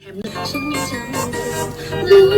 ฉันจำรู้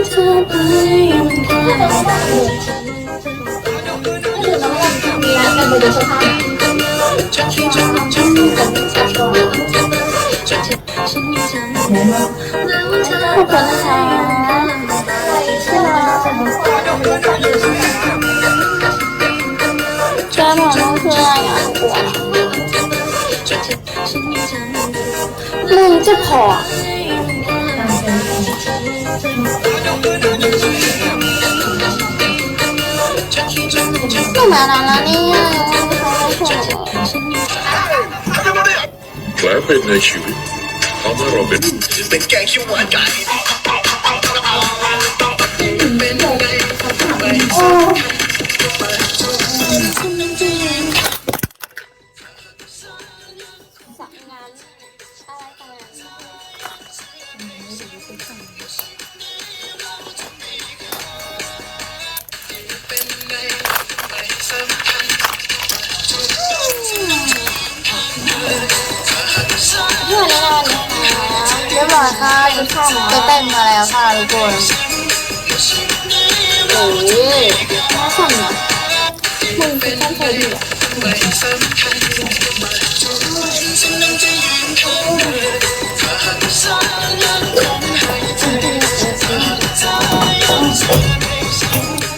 หน คือน้องวันทำงานกันบนเสื้อผ้า ฉันคิดจะฉันจำฉันจำแล้วเธอ ขอบคุณนะคะชื่ออะไรแก้มของน้องคืออะไรอ่ะกลัวมึงจะพอก็มานานแล้วเนี่ยเขาไม่ถูก แผลเป็นในชีวิตทำให้เราเป็น เป็นแกงเขียวหวานไก่ โอ้สั ร้อยค่ะไปเต้นมาแล้วค่ะทุกคนโอ้ยน่าสั่ะมึงเป็นคนเคยดีอะ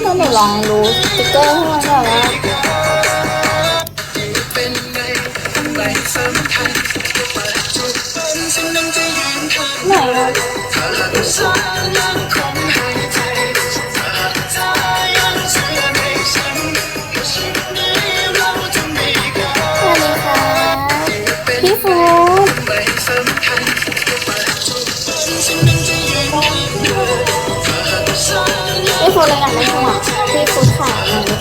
ก็หนูลองดูสติ๊กเกอร์ให้มันแบบว่า ไหนอะสวัสดีค่ะพี่ฟูพี่ฟูเลยอยากได้หัวพี่ฟูดขาวหน่อยพี่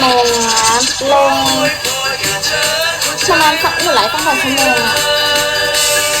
โมงนะลงประมาณหนึ่งหลายตั้งแต่ชั่วโมงอะ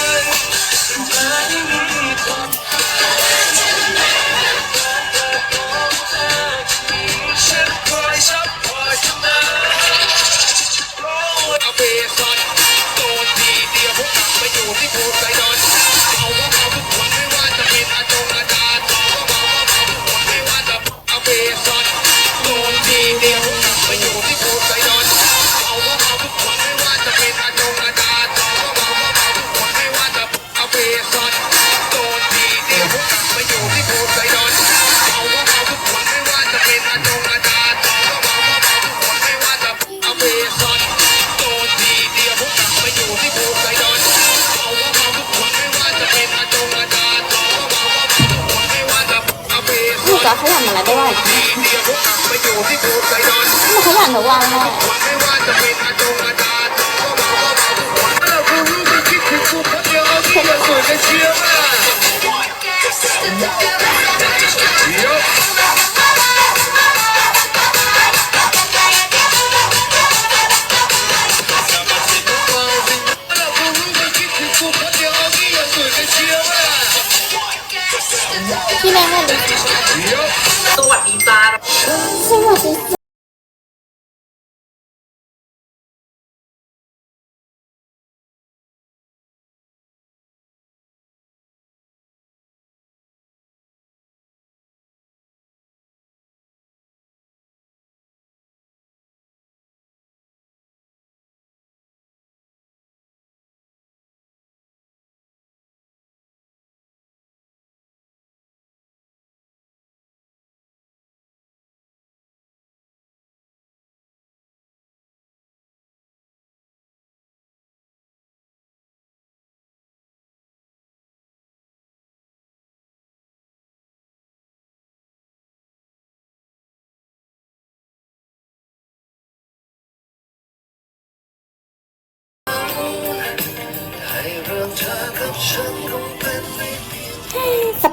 มัน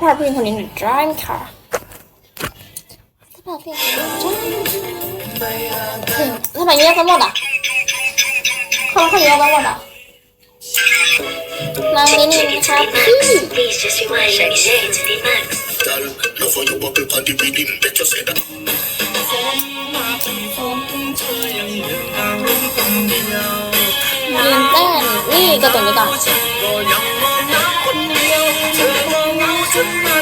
สภาพผู้หญิงคนนี้หนูจ้างค่ะสภาพผู้หญิงคนนี้จ้างถึงทำไมเงียบกันหมดอะเขาเขาเงียบกันหมดอะนางนินินค่ะพี่ Please just rewind and say it to the max. Girl, love how you bubble on the rhythm, let you say that. ยืนเต้นนี่ก็ตัวนี้ก่อนก็ยังมองน้ อง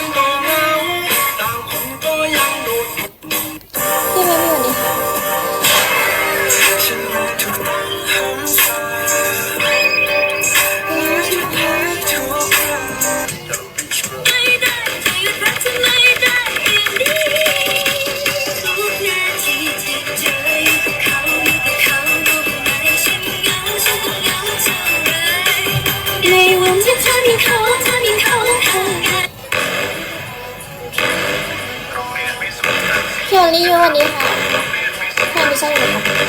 พี่วันนี้วันนี้ค่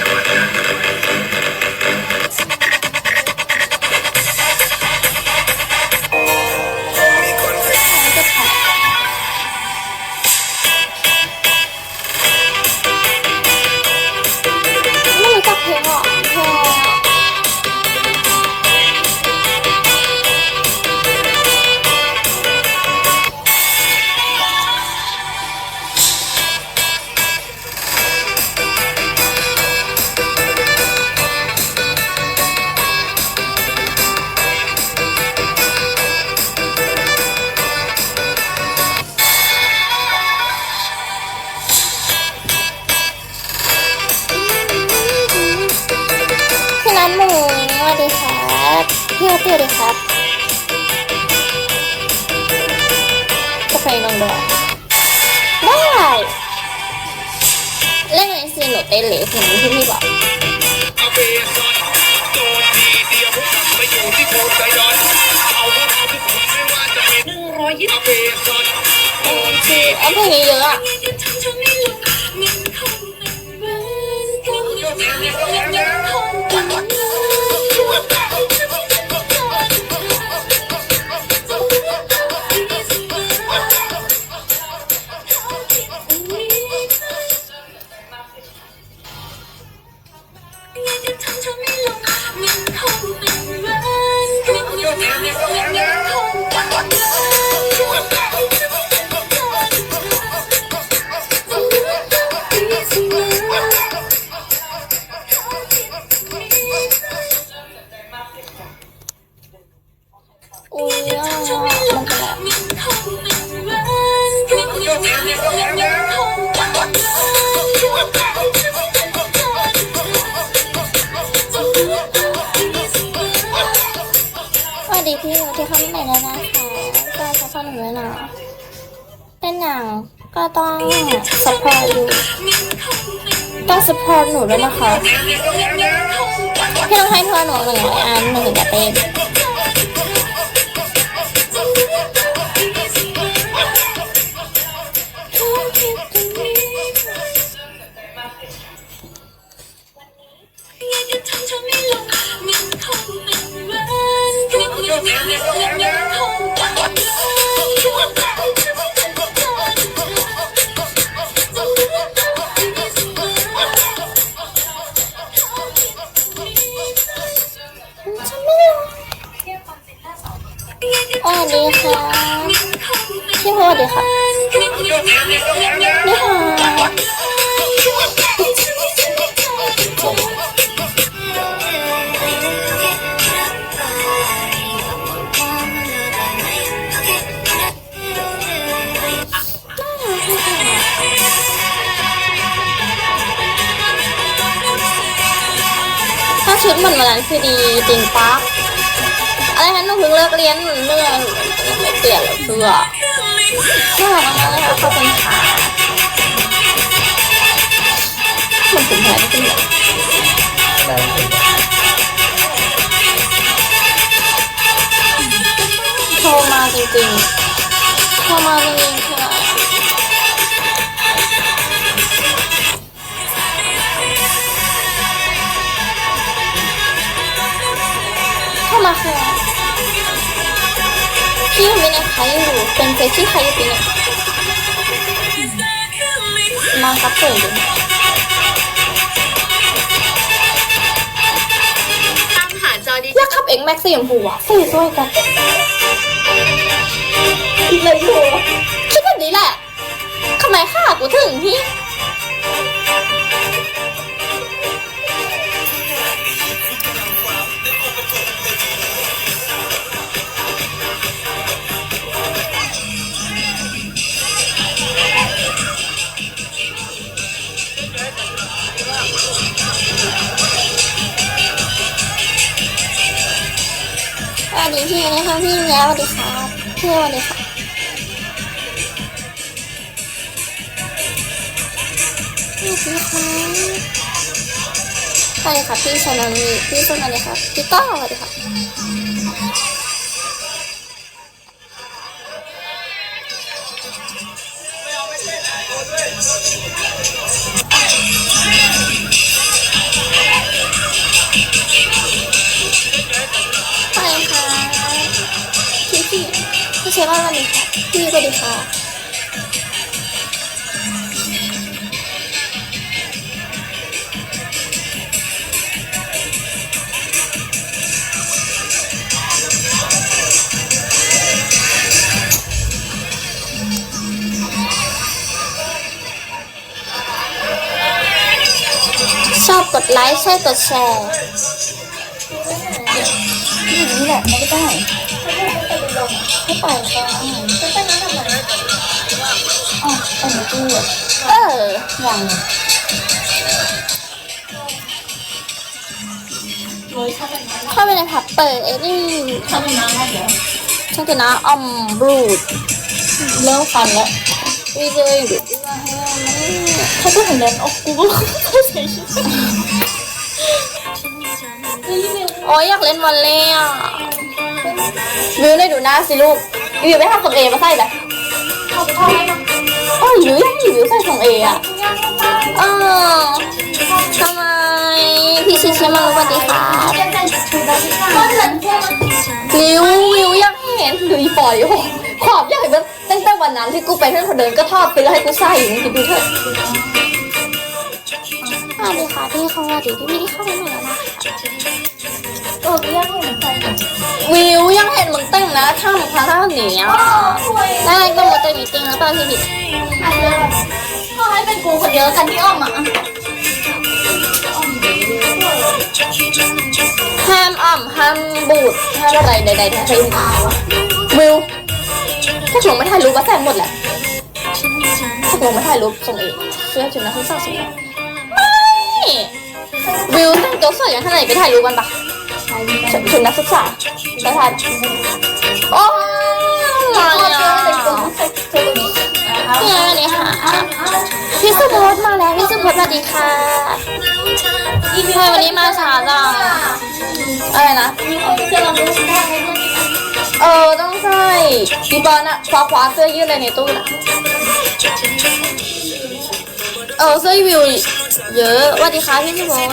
พี่วัตเตียครับจะไปนอนด้วยได้เล่นในซีนหนูเต้นเหลวเหมือนที่พี่บอกเอาเบสอนโจมดีเดียวพวกกลับไปอยู่ที่โพไซดอนเอาพวกเราทุกคนไม่ว่าจะเป็นหนึ่งร้อยยี่สิบเอเบสอนโจมดีเอาเพลงนี้เยอะอะ วัสดีพี่สวัสดีครับใหม่แล้วนะคะก็ซัพพอร์ตหนูด้วนะเป็นหนังก็ต้องซัพพอร์ตอยู่ต้องซัพพอร์ตหนูด้วยนะคะพี่ต้องให้เพื่อนหนูหนึ่งร้อยอันหนึ่งจะเต้นฉัน Thank you. ชุดเหมือนวันนั้นคือดีจริงปะอะไรนะหนูเพิ่งเลิกเรียนเมื่อไม่เปลี่ยนเลยเพื่อน่ารักมากเลยค่ะเขาเป็นขามือนถึงแผลที่เป็นแบบ ยังมีในใครอยู่เป็นเฟซที่ใครอยู่ปีเนี่ยมาครับเปิดเลยตามหาจอดีอยากขับเอ็กแม็กสีชมพูอะสีสวยกันเลยดูคิดแบบนี้แหละทำไมข้ากูถึงพี่ วัสดีพี่นะคะพี่แล้ยสวัสดีครับพี่สวัสดีค่ะสวัสดีค่ะสวัสดีค่ะพี่ชนามีพี่สวัสดีครับพี่ต้อสวัสดีค่ะ ชฟว่าสวัสดีค่ะพี่สวัสดีค่ะชอบกดไลค์ใช่กดแชร์อย่างนี่แหละไม่ได้ ไม่ไปค่ะอ๋อไปไหนตู้เอออยังเข้าไปในผับเปิดไอ้นี่ทำน้ำได้เดี๋ยวช่างกินนะอมบรูดเลิกฟันแล้ววีเจออยู่ดิเขาจะเห็นเดินออกกูก็ใช่ชุดโอ้ยอยากเล่นวอลเล่อะ วิวได้ดูหน้าสิลูกวิวไม่ทำส่งเอมาใส่เลยเขาไปทำอะไรมาโอ้ยวิวยังวิวใส่ส่งเออะเออทำไมพี่ชิชิมาสวัสดีค่ะจะแต่งชุดแบบนี้ก็เหมือนพวกวิววิวอยากเห็นดูอีปล่อยโอ้โหขอบอยากเห็นมันตั้งแต่วันนั้นที่กูไปเพื่อนคนเดินก็ทอดซื้อให้กูใส่มึงคิดดูเถอะสวัสดีค่ะพี่เขาสวัสดีพี่พี่ที่เข้ามาใหม่แล้วนะ ออเรียกให้เหมือนใครกันวิวยังเห็นมึงแต่งนะข้ามพาข้าหนีอะได้ก็มาเจอมีจริงแล้วตอนที่ผิดอันเดิมก็ให้เป็นกูคนเดียวกันที่อ้อมอะห้ามอ่ำห้ามบูดห้ามอะไรใดๆทั้งสิ้นวิวถ้าหลงไม่ถ่ายรูปก็แซมหมดแหละถ้าหลงไม่ถ่ายรูปส่งเองเสื้อชุดนักศึกษาส่งเองไม่วิวแต่งตัวสวยอย่างขนาดไหนไปถ่ายรูปกันปะ ชุดชุดนักศึกษาไปถ่ายโอ้ยอะไรอะเนี่ยนี่ค่ะพี่สุพจน์มาแล้วพี่สุพจน์สวัสดีค่ะทำไมวันนี้มาช้าจังอะไรนะเจอเราดูสิได้ไหมเออต้องใช่พี่บอลอะคว้าคว้าเสื้อยืดเลยในตู้นะเออเสื้อวิวเยอะสวัสดีค่ะพี่สุพจน์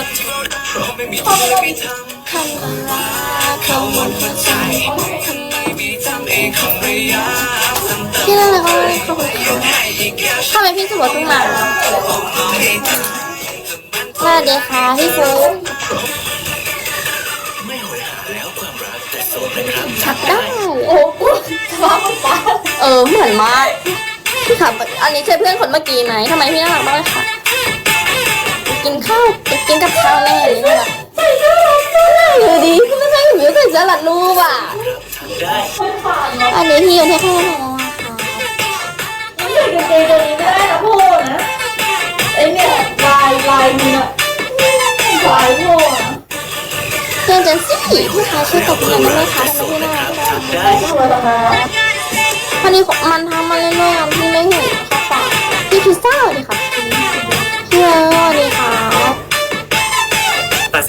คำว่ารักคำว่าหัวใจทำไมพี่นั่นเลยก็ขอบคุณค่ะทำไมพี่สุพจน์เพิ่งมาสวัสดีค่ะพี่ฟุ๊กชักได้โอ้โหฟ้าฟ้าเออเหมือนมากพี่ค่ะอันนี้ใช่เพื่อนคนเมื่อกี้ไหมทำไมพี่น่ารักมากเลยค่ะ กินข้าวกินกับข้าวแม่อย่างนี้แบบ หมิวใส่เสื้อหลัดรูปอะคนฝ่ายเนาะอันนี้พี่อยู่ที่ข้างหลังค่ะมันใส่กางเกงตัวนี้ไม่ได้นะพ่อนะไอเนี่ยลายลายมึงอะลายพ่ออะเพื่อนเจนซี่พี่คะช่วยตบเงินได้ไหมคะทำไมพี่น่ารักจังได้สวยแล้วนะพอดีมันทำมาเรื่อยๆพี่ไม่เห็นข้อความพี่พิซซ่าสวัสดีค่ะ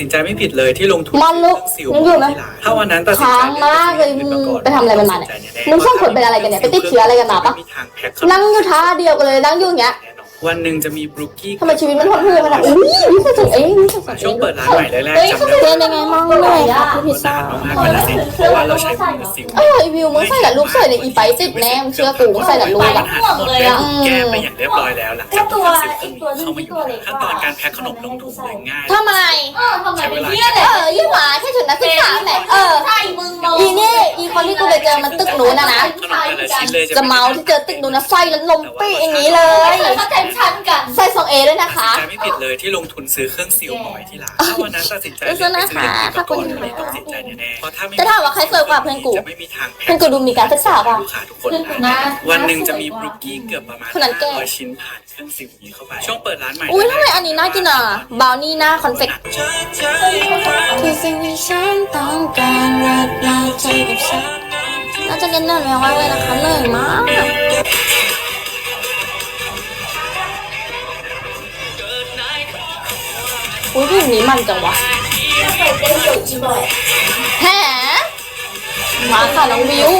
สินใจไม่ผิดเลยที่ลงทุนมันลุกสิวยังอยู่ไหมที่ร้านถ้าวันนั้นตัดสินใจค้างมากเลยมึงไปทำอะไรมันมาเนี่ยมึงสองคนเป็นอะไรกันเนี่ยไปติดเชื้ออะไรกันมาปะมีทางแพ็คนั่งอยู่ท่าเดียวกันเลยนั่งอยู่อย่างเงี้ยแน่นอน วันหนึ่งจะมีบรูกี้ทำไมชีวิตมันหดหู่ขนาดนี้อุ้ยนี่ใส่ถุงเองนี่ใส่ถุงเอช่วงงเปิดร้านใหม่แรกเฮ้ยๆเขาจำไม่ได้เป็นยังไงมั่งเลยค่ะพี่พิซซ่านานมากๆวันละสิเพราะว่าเราใช้มือสิวเออไอวิวมึงใส่กับลูกใส่ในอีไปติดแน่มึงเชื่อกูมึงใส่กับลูกปัอะญหาทั้งหมดได้ถูกแก้ไปอย่างเรียบร้อยแล้วหลังจากที่สิบคนเข้ามาอยู่ในขั้นตอนการแพ็คขนมลงถุงเลยง่ายทำไมเออทำไมเป็นเที่ยเลเอยอยี่หวาแค่ชุดนักศึกษา กูไปเจอมันตึกนู้นนะนะ จะเมาที่เจอตึกนู้นนะไฟแล้วลมปี้อย่างนี้เลยเข้าใจชั้นกันใส่ทรงเอด้วยนะตัดคะสินใจไม่ผิดเลยที่ลงทุนซื้อเครื่องซีลบอยที่ร้านถ้าวันนั้นตัดสินใจซื้อนะคะขอบคุณขอบคุณไม่ต้องติดใจแน่ๆเพราะถ้าไม่จะถาว่าใครสวยกว่าเพื่อนกูจะไม่มีทางเพื่อนกูดูมีการศึกษาป่ะลูกค้าทุกคนเพื่อนกูนะ วันหนึ่งจะมีบรุกกี้เกือบประมาณคนนั้นแก่500ชิ้นผ่านเครื่องซีลนี้เข้าไปช่วงเปิดร้านใหม่ อุ้ยทำไมอันนี้น่ากินอะบราวนี่หน้าคอนเฟกต์ คือสิ่งที่ฉันต้องการรักเราใจกับฉ นน่าจะเล่นนานมากเลยนะคะเหนื่อยมากอุ้ยพลงนี้มันจังวะใส่เต้นกับอีบอยแหมมาค่ะน้องวิว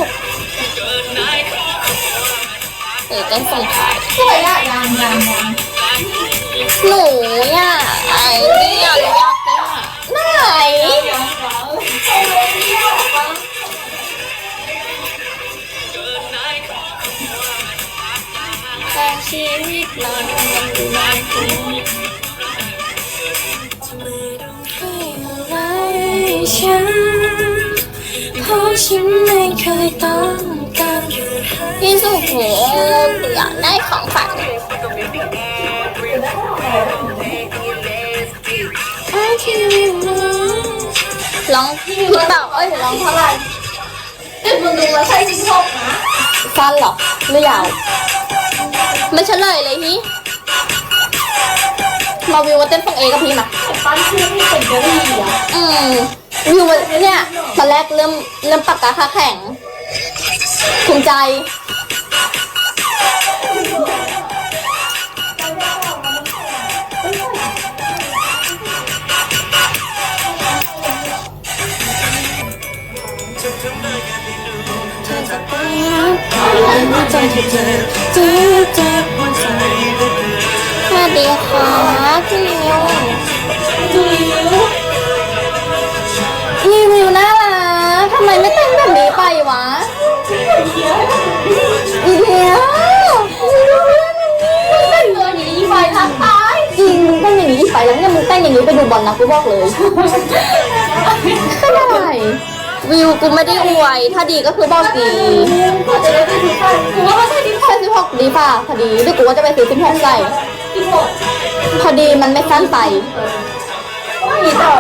เออเต้นส่งท้ายสวยอะยังยังยังหนูเนี่ยไอ้เนี่ยหนูอยากเต้นอะไหน แต่ชีวิตเรามันดูน่ากลัวให้อะไรฉันเพราะฉันไม่เคยต้องการพี่สุโขอยากได้ของฝันไอ้ที่ร้องผิดเปล่าเอ้ยร้องเท่าไหร่เด็กมึงดูแล้วใช่ติ๊กต็อสั้นหรอหรือยาว ไม่เฉลยเลยพี่มาวิวมาเต้นฟังเอกับพี่มาแต่ปั้นชื่อที่เป็นเบอร์รี่อะอืมวิวมันเนี่ยตอนแรกเริ่มเริ่มปากกาขาแข็งภูมิใจ สวัสดีค่ะพี่นิวดูวิวรีวิวน่ารักทำไมไม่เต้นแบบนี้ไปวะอีเดียวเป็นตัวนี้ไฟทางซ้ายจริงมึงเต้นอย่างนี้ไปแล้วเนี่ยมึงเต้นอย่างนี้ไปดูบอลนะกูบอกเลยก็ได้ วิวกูไม่ได้อวย ถ้าดีก็คือบอกดีกูจะได้ไปดูกันกูว่าไม่ใช่ติ๊กต็อกแค่สิบหกดีป่ะพอดีหรือกูว่าจะไปซื้อสิบหกใส่พอดีมันไม่สั้นไปมีต่อ